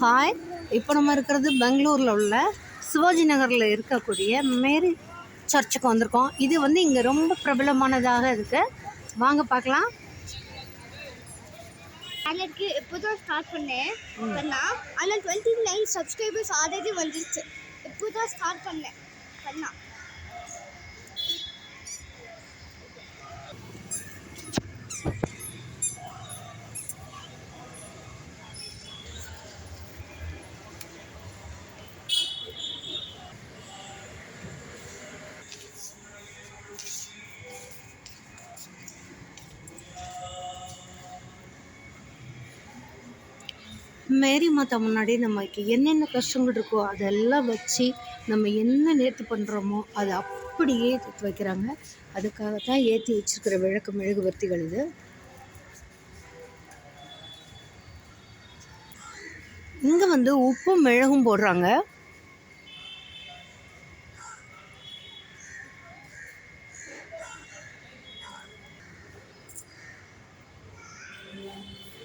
Hi இப்போ நம்ம இருக்கிறது பெங்களூரில் உள்ள சிவாஜி நகரில் இருக்கக்கூடிய மேரி சர்ச்சுக்கு வந்திருக்கோம். இது வந்து இங்கே ரொம்ப பிரபலமானதாக இருக்குது வாங்க பார்க்கலாம். எனக்கு இப்போதான் ஸ்டார்ட் பண்ணேன். பண்ணா ஆனால் டுவெண்ட்டி நைன் சப்ஸ்கிரைபர்ஸ் ஆல்ரெடி வந்துருச்சு. இப்போதான் ஸ்டார்ட் பண்ணேன். பண்ணா மேரி மாதா முன்னாடி நமக்கு என்னென்ன கஷ்டங்கள் இருக்கோ அதெல்லாம் வச்சு நம்ம என்ன நேர்த்தி பண்ணுறோமோ அதை அப்படியே வைக்கிறாங்க அதுக்காகத்தான் ஏற்றி வச்சிருக்கிற விளக்கு மெழுகுவர்த்திகள் இது இங்கே வந்து உப்பும் மிளகும் போடுறாங்க Yeah.